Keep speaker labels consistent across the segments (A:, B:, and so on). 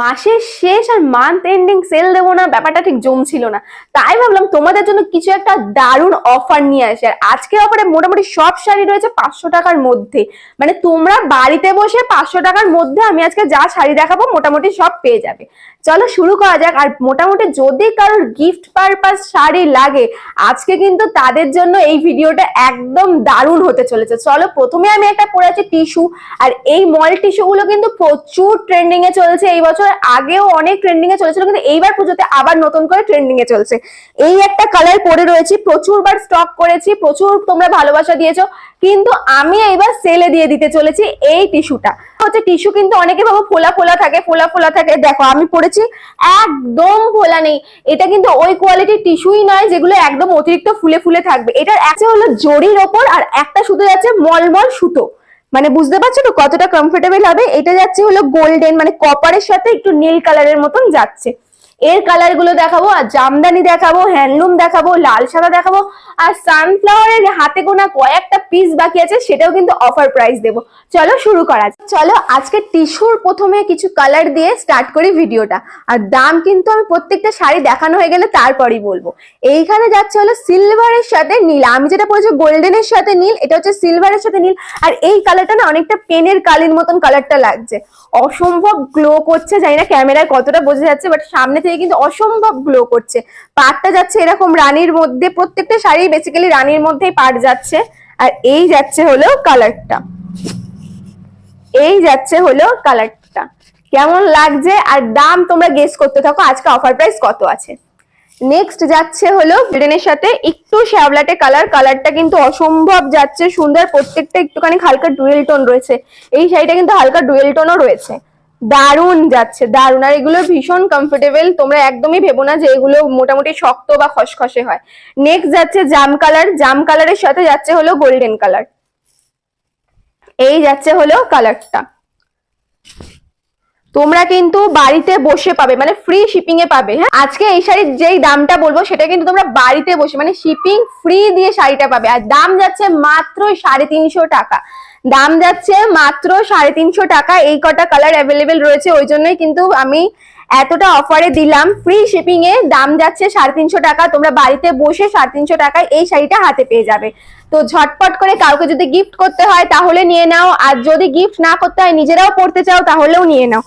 A: মাসের শেষ আর month ending sell দেবো না, ব্যাপারটা ঠিক জমছিল না। তাই ভাবলাম তোমাদের জন্য কিছু একটা দারুণ অফার নিয়ে আসে। আর আজকে অফারে মোটামুটি সব শাড়ি রয়েছে পাঁচশো টাকার মধ্যে। মানে তোমরা বাড়িতে বসে পাঁচশো টাকার মধ্যে আমি আজকে যা শাড়ি দেখাবো মোটামুটি সব পেয়ে যাবে। চলো শুরু করা যাক। আর মোটামুটি যদি কারোর গিফট পারপাস শাড়ি লাগে, আজকে কিন্তু তাদের জন্য এই ভিডিওটা একদম দারুণ হতে চলেছে। চলো প্রথমে আমি একটা পরে আছি টিস্যু। আর এই মল টিস্যু গুলো কিন্তু প্রচুর ট্রেন্ডিং এ চলছে এই বছর। আগেও অনেক ট্রেন্ডিং এ চলেছিল, কিন্তু এইবার পুজোতে আবার নতুন করে ট্রেন্ডিং এ চলছে। এই একটা কালার পরে রয়েছি, প্রচুরবার স্টক করেছি, প্রচুর তোমরা ভালোবাসা দিয়েছ, কিন্তু আমি এইবার সেলে দিয়ে দিতে চলেছি এই টিস্যুটা হচ্ছে টিস্যু কিন্তু অনেকে ভাবো ফোলা ফোলা থাকে, ফোলা ফোলা থাকে। দেখো, আমি পড়েছি একদম ফোলা নেই। এটা কিন্তু ওই কোয়ালিটির টিস্যুই নয় যেগুলো একদম অতিরিক্ত ফুলে ফুলে থাকবে। এটার একটা হলো জরির ওপর আর একটা শুধু যাচ্ছে মলমল সুতো। মানে বুঝতে পারছ তো কতটা কমফোর্টেবল হবে? এটা যাচ্ছে হলো গোল্ডেন মানে কপারের সাথে একটু নীল কালারের মতন যাচ্ছে। এর কালারগুলো দেখাবো, আর জামদানি দেখাবো হ্যান্ডলুম দেখাবো, লাল সাদা দেখাবো, আর সানফ্লাওয়ারের হাতে গোনা কয়েকটা পিস বাকি আছে, সেটাও কিন্তু অফার প্রাইস দেবো। চলো শুরু করা। চলো, আজকে টিস্যুর প্রথমে কিছু কালার দিয়ে স্টার্ট করি ভিডিওটা। আর দাম কিন্তু আমি প্রত্যেকটা শাড়ি দেখানো হয়ে গেলে তারপরই বলব। এইখানে যাচ্ছে হলো সিলভারের সাথে নীল। আমি যেটা পড়েছি গোল্ডেনের সাথে নীল, এটা হচ্ছে সিলভারের সাথে নীল। আর এই কালারটা না অনেকটা পেনের কালির মতন কালারটা লাগছে। অসম্ভব গ্লো করছে, জানি না ক্যামেরায় কতটা বোঝা যাচ্ছে বাট সামনে থেকে কিন্তু অসম্ভব গ্লো করছে। পাটটা যাচ্ছে এরকম রানীর মধ্যে, প্রত্যেকটা শাড়ি বেসিক্যালি রানীর মধ্যেই পাট যাচ্ছে। আর এই যাচ্ছে হলো কালারটা এই যাচ্ছে হলো কালারটা কেমন লাগছে? আর দাম তোমরা গেস করতে থাকো, আজকে অফার প্রাইস কত আছে? নেক্সট যাচ্ছে হলো গোল্ডেনের সাথে একটু শ্যাবলাটে কালার কালারটা কিন্তু অসম্ভব যাচ্ছে। সুন্দর প্রত্যেকটা একটুখানি হালকা ডুয়েল টোন রয়েছে। এই শাড়িটা কিন্তু হালকা ডুয়েল টোনও রয়েছে। দারুণ যাচ্ছে, দারুণ। আর এগুলো ভীষণ কমফোর্টেবল তোমরা একদমই ভেবো না যে এগুলো মোটামুটি শক্ত বা খসখসে হয়। নেক্সট যাচ্ছে জাম কালার জাম কালারের সাথে যাচ্ছে হলো গোল্ডেন কালার এই যাচ্ছে হলো কালারটা তোমরা কিন্তু বাড়িতে বসে পাবে মানে ফ্রি শিপিং এ পাবে হ্যাঁ? আজকে এই শাড়ির যেই দামটা বলব, সেটা কিন্তু তোমরা বাড়িতে বসে মানে শিপিং ফ্রি দিয়ে শাড়িটা পাবে। আর দাম যাচ্ছে মাত্র সাড়ে তিনশো টাকা। দাম যাচ্ছে মাত্র সাড়ে তিনশো টাকা। এই কটা কালার অ্যাভেলেবেল রয়েছে, ওই জন্যই কিন্তু আমি এতটা অফারে দিলাম। ফ্রি শিপিং এ দাম যাচ্ছে সাড়ে তিনশো টাকা, তোমরা বাড়িতে বসে সাড়ে তিনশো টাকায় এই শাড়িটা হাতে পেয়ে যাবে। তো ঝটপট করে কাউকে যদি গিফট করতে হয়, তাহলে নিয়ে নাও। আর যদি গিফট না করতে হয়, নিজেরাও পড়তে চাও, তাহলেও নিয়ে নাও।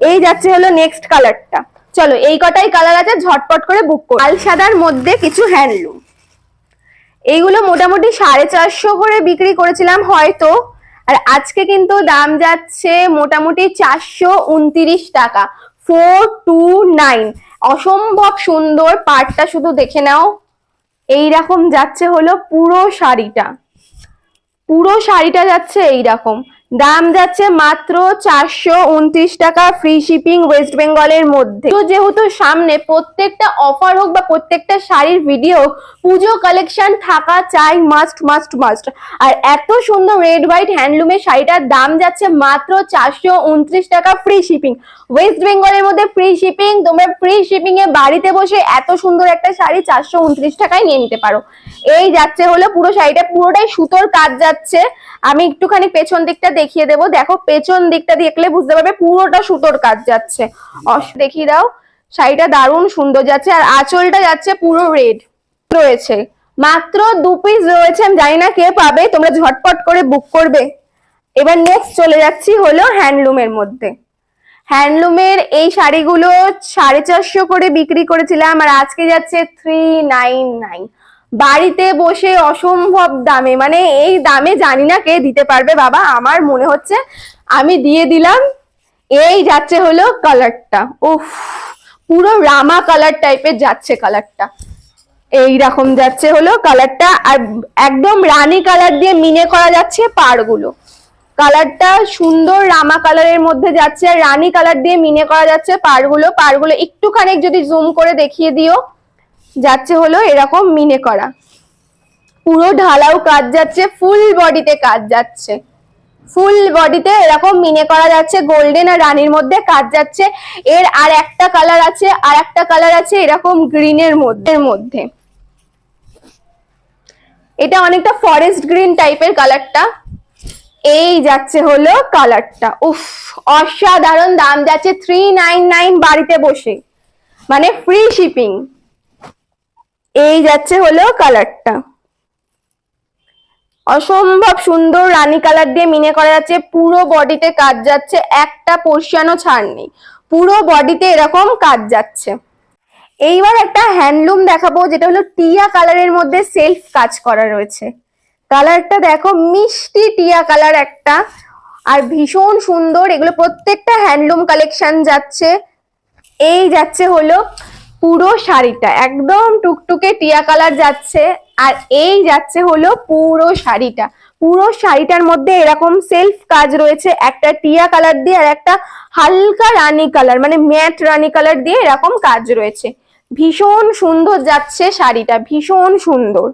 A: এই যাচ্ছে হলো নেক্সট কালারটা চলো, এই কটাই কালার আছে, ঝটপট করে বুক করো। লাল সাদার মধ্যে কিছু হ্যান্ডলুম এইগুলো মোটামুটি সাড়ে চারশো করে বিক্রি করেছিলাম, হয়তো আর আজকে কিন্তু দাম যাচ্ছে মোটামুটি চারশো উনত্রিশ টাকা। ফোর টু নাইন অসম্ভব সুন্দর পার্টটা শুধু দেখে নাও। এই রকম যাচ্ছে হলো পুরো শাড়িটা। পুরো শাড়িটা যাচ্ছে এইরকম। দাম যাচ্ছে মাত্র চারশো উনত্রিশ টাকা ফ্রি শিপিং ওয়েস্ট বেঙ্গলের মধ্যে। তো যেহেতু সামনে প্রত্যেকটা অফার হোক বা প্রত্যেকটা শাড়ির ভিডিও পুজো কালেকশন থাকা চাই মাস্ট মাস্ট মাস্ট আর এত সুন্দর রেড হোয়াইট হ্যান্ডলুমের শাড়িটার দাম যাচ্ছে মাত্র চারশো উনত্রিশ টাকা ফ্রি শিপিং ওয়েস্ট বেঙ্গলের মধ্যে ফ্রি শিপিং তোমরা ফ্রি শিপিং এ বাড়িতে বসে এত সুন্দর একটা শাড়ি চারশো উনত্রিশ টাকায় নিয়ে নিতে পারো। এই যাচ্ছে হলো পুরো শাড়িটা, পুরোটাই সুতোর কাজ যাচ্ছে। আমি একটুখানি পেছন দিকটা দেখিয়ে দেবো। দেখো, পেছন দিকটা দেখলে বুঝতে পারবে পুরোটা সুতোর কাজ যাচ্ছে। দেখিয়ে দাও, শাড়িটা দারুণ সুন্দর যাচ্ছে আর আঁচলটা যাচ্ছে পুরো রেড রয়েছে। মাত্র দু পিস রয়েছে, আমি জানি না কে পাবে, তোমরা ঝটপট করে বুক করবে। এবার নেক্সট চলে যাচ্ছি হলো হ্যান্ডলুমের মধ্যে। হ্যান্ডলুমের এই শাড়িগুলো সাড়ে চারশো করে বিক্রি করেছিলাম আর আজকে যাচ্ছে থ্রি নাইন নাইন বাড়িতে বসে অসম্ভব দামে মানে এই দামে জানি না কে দিতে পারবে বাবা, আমার মনে হচ্ছে আমি দিয়ে দিলাম, এই যাচ্ছে হলো কালারটা, উফ, পুরো রামা কালার টাইপের যাচ্ছে কালারটা, এই রকম যাচ্ছে হলো কালারটা, আর একদম রানী কালার দিয়ে মিনে করা যাচ্ছে পাড়গুলো, কালারটা সুন্দর রামা কালারের মধ্যে যাচ্ছে, আর রানী কালার দিয়ে মিনে করা যাচ্ছে পাড়গুলো পাড়গুলো একটুখানি যদি জুম করে দেখিয়ে দিও যাচ্ছে হলো এরকম মিনে করা। পুরো ঢালাও কাজ যাচ্ছে ফুল বডিতে কাজ যাচ্ছে। ফুল বডিতে এরকম মিনে করা যাচ্ছে গোল্ডেন আর রানীর মধ্যে কাজ যাচ্ছে। এর আর একটা কালার আছে, আর একটা কালার আছে এরকম গ্রিনের মধ্যে। মধ্যে। এটা অনেকটা ফরেস্ট গ্রিন টাইপের কালারটা এই যাচ্ছে হলো কালারটা উফ, অসাধারণ দাম যাচ্ছে থ্রি নাইন নাইন বাড়িতে বসে। মানে ফ্রি শিপিং এই যাচ্ছে হলো কালারটা। অসম্ভব সুন্দর রানী কালার দিয়ে মিনে করা যাচ্ছে, পুরো বডিতে কাজ যাচ্ছে, একটা পোর্শনও ছাড় নেই। পুরো বডিতে এরকম কাজ যাচ্ছে। এইবার একটা হ্যান্ডলুম দেখাবো, যেটা হলো টিয়া কালারের মধ্যে সেলফ কাজ করা রয়েছে। কালারটা দেখো, মিষ্টি টিয়া কালার একটা, আর ভীষণ সুন্দর, এগুলো প্রত্যেকটা হ্যান্ডলুম কালেকশন যাচ্ছে। এই যাচ্ছে হলো পুরো শাড়িটা, একদম টুকটুকে টিয়া কালার যাচ্ছে, আর এই যাচ্ছে হলো পুরো শাড়িটা। পুরো শাড়িটার মধ্যে এরকম সেলফ কাজ রয়েছে, একটা টিয়া কালার দিয়ে আর একটা হালকা রানী কালার মানে ম্যাট রানী কালার দিয়ে এরকম কাজ রয়েছে। ভীষণ সুন্দর যাচ্ছে শাড়িটা, ভীষণ সুন্দর।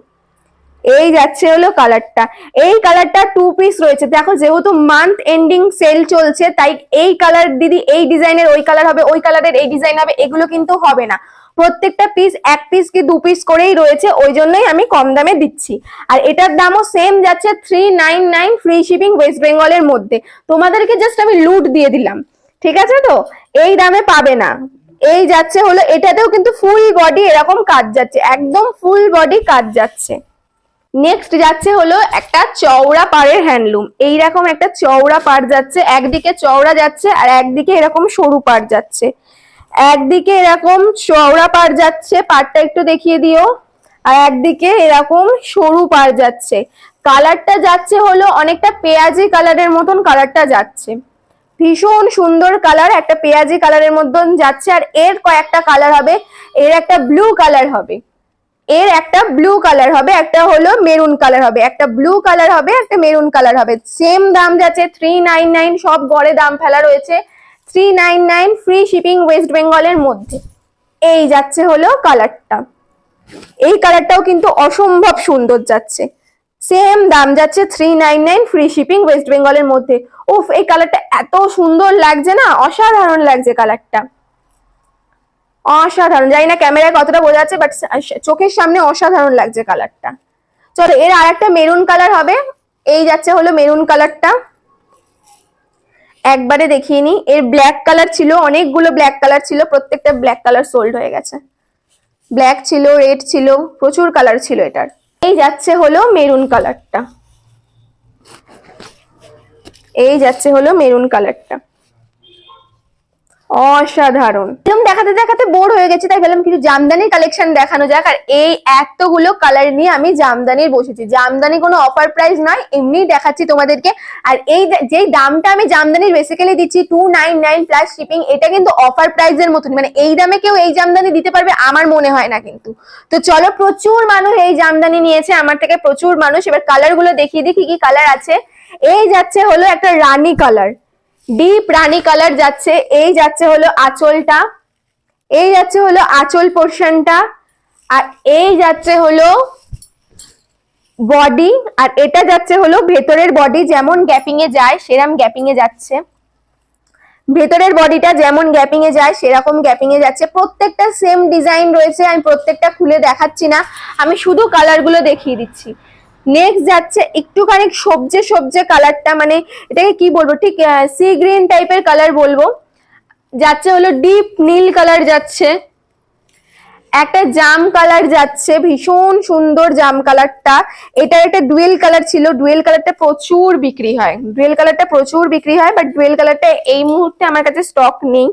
A: এই যাচ্ছে হলো কালারটা। এই কালারটা টু পিস রয়েছে। দেখো, যেহেতু মান্থ এন্ডিং সেল চলছে, তাই এই কালার, দিদি, এই ডিজাইনের ওই কালার হবে, ওই কালারের এই ডিজাইন হবে, এগুলো কিন্তু হবে না। প্রত্যেকটা পিস এক পিস কি দু পিস করেই রয়েছে, ওই জন্যই আমি কম দামে দিচ্ছি। আর এটার দামও সেম যাচ্ছে three nine nine free shipping west বেঙ্গলের মধ্যে। তোমাদেরকে জাস্ট আমি লুট দিয়ে দিলাম, ঠিক আছে তো? এই দামে পাবে না। এই যাচ্ছে হলো, এটাতেও কিন্তু ফুল বডি এরকম কাজ যাচ্ছে, একদম ফুল বডি কাজ যাচ্ছে। নেক্সট যাচ্ছে হলো একটা চওড়া পাড়ের হ্যান্ডলুম এইরকম একটা চওড়া পাড় যাচ্ছে, একদিকে চওড়া যাচ্ছে আর একদিকে এরকম সরু পাড় যাচ্ছে। একদিকে এরকম চওড়া পাড় যাচ্ছে, পাড়টা একটু দেখিয়ে দিও। আর একদিকে এরকম সরু পার যাচ্ছে। কালারটা যাচ্ছে হলো অনেকটা পেঁয়াজি কালারের মতন কালারটা যাচ্ছে। ভীষণ সুন্দর কালার, একটা পেঁয়াজি কালারের মতন যাচ্ছে। আর এর কয়েকটা কালার হবে, এর একটা ব্লু কালার হবে। এর একটা ব্লু কালার হবে, একটা হলো মেরুন কালার হবে, একটা ব্লু কালার হবে, একটা মেরুন কালার হবে। সেম দাম যাচ্ছে থ্রি নাইন নাইন সব গড়ে দাম ফেলা রয়েছে। Three nine nine free shipping west বেঙ্গলের মধ্যে। এই যাচ্ছে হলো কালারটা এই কালারটাও কিন্তু অসম্ভব সুন্দর যাচ্ছে। সেম দাম যাচ্ছে three nine nine free shipping west বেঙ্গলের মধ্যে। উফ, এই কালারটা এত সুন্দর লাগছে না? অসাধারণ লাগছে কালারটা অসাধারণ। জানি না ক্যামেরায় কতটা বোঝা যাচ্ছে বাট চোখের সামনে অসাধারণ লাগছে কালারটা চলো, এর আর একটা মেরুন কালার হবে। এই যাচ্ছে হলো মেরুন কালারটা একবারে দেখিয়ে নি এর ব্ল্যাক কালার ছিল, অনেকগুলো ব্ল্যাক কালার ছিল, প্রত্যেকটা ব্ল্যাক কালার সোল্ড হয়ে গেছে। ব্ল্যাক ছিল রেড ছিল, প্রচুর কালার ছিল এটার। এই যাচ্ছে হলো মেরুন কালারটা এই যাচ্ছে হলো মেরুন কালারটা অসাধারণ। এরকম দেখাতে দেখাতে বোর হয়ে গেছে, তাই বললাম কিছু জামদানির কালেকশন দেখানো যাক। আর এই এতগুলো কালার নিয়ে আমি জামদানির বসেছি। জামদানি কোনো অফার প্রাইস নয়, এমনিই দেখাচ্ছি তোমাদেরকে। আর এই যেই দামটা আমি জামদানির বেসিক্যালি দিচ্ছি two nine nine plus shipping এটা কিন্তু অফার প্রাইসের মতন। মানে এই দামে কেউ এই জামদানি দিতে পারবে, আমার মনে হয় না কিন্তু। তো চলো, প্রচুর মানুষ এই জামদানি নিয়েছে, আমার থেকে প্রচুর মানুষ। এবার কালারগুলো দেখিয়ে কি কি কালার আছে। এই যাচ্ছে হলো একটা রানী কালার ডিপ রানী কালার যাচ্ছে, এই যাচ্ছে হলো আঁচলটা, এই যাচ্ছে হলো আঁচল পোর্শনটা, আর এই যাচ্ছে হলো বডি, আর এটা যাচ্ছে হলো ভেতরের বডি, যেমন গ্যাপিং এ যায় সেরকম গ্যাপিং এ যাচ্ছে। ভেতরের বডিটা যেমন গ্যাপিং এ যায়, সেরকম গ্যাপিং এ যাচ্ছে। প্রত্যেকটা সেম ডিজাইন রয়েছে, আমি প্রত্যেকটা খুলে দেখাচ্ছি না, আমি শুধু কালারগুলো দেখিয়ে দিচ্ছি। নেক্সট যাচ্ছে একটুখানি সবজে সবজে কালারটা মানে এটাকে কি বলব, ঠিক সি গ্রিন টাইপের কালার বলব। যাচ্ছে হলো ডিপ নীল কালার যাচ্ছে। একটা জাম কালার যাচ্ছে, ভীষণ সুন্দর জাম কালারটা এটা একটা ডুয়েল কালার ছিল ডুয়েল কালারটা প্রচুর বিক্রি হয়। ডুয়েল কালারটা প্রচুর বিক্রি হয় বাট ডুয়েল কালারটা এই মুহূর্তে আমার কাছে স্টক নেই।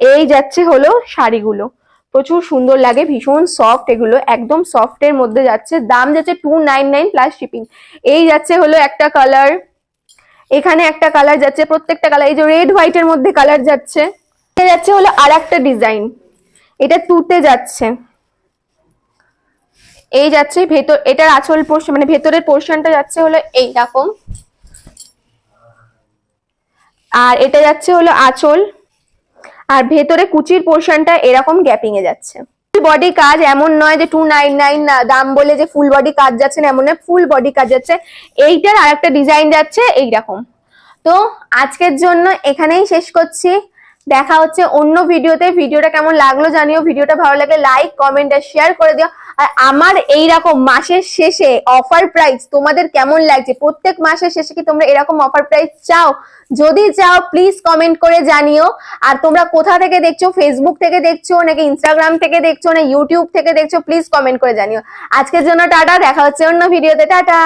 A: এই যাচ্ছে হলো শাড়িগুলো। প্রচুর সুন্দর লাগে, ভীষণ সফট এগুলো, একদম সফটের মধ্যে যাচ্ছে। দাম যাচ্ছে two nine nine plus shipping এই যাচ্ছে হলো একটা কালার এখানে একটা কালার যাচ্ছে, প্রত্যেকটা কালার এই যে রেড হোয়াইটের মধ্যে কালার যাচ্ছে। যাচ্ছে হলো আর একটা ডিজাইন এটা তুতে যাচ্ছে। এই যাচ্ছে ভেতর, এটার আঁচল পোর্শন মানে ভেতরের পোর্শনটা যাচ্ছে হলো এইরকম। আর এটা যাচ্ছে হলো আঁচল। আর ভেতরে কুচির পোর্শনটা এরকম গ্যাপিং এ যাচ্ছে। বডি কাজ এমন নয় যে টু নাইন নাইন দাম বলে যে ফুল বডি কাজ যাচ্ছে না, এমন ফুল বডি কাজ যাচ্ছে। এইটার আর একটা ডিজাইন যাচ্ছে এইরকম। তো আজকের জন্য এখানেই শেষ করছি। দেখা হচ্ছে অন্য ভিডিওতে ভিডিওটা কেমন লাগল জানিও। ভিডিওটা ভালো লাগে লাইক কমেন্ট আর শেয়ার করে দিও। আর আমার এই রকম মাসের শেষে অফার প্রাইস তোমাদের কেমন লাগছে? প্রত্যেক মাসের শেষে কি তোমরা এরকম অফার প্রাইস চাও? যদি চাও প্লিজ কমেন্ট করে জানিও। আর তোমরা কোথা থেকে দেখছ? ফেসবুক থেকে দেখছ, নাকি ইনস্টাগ্রাম থেকে দেখছ না ইউটিউব থেকে দেখছ প্লিজ কমেন্ট করে জানিও। আজকের জন্য টাটা, দেখা হচ্ছে অন্য ভিডিওতে টাটা!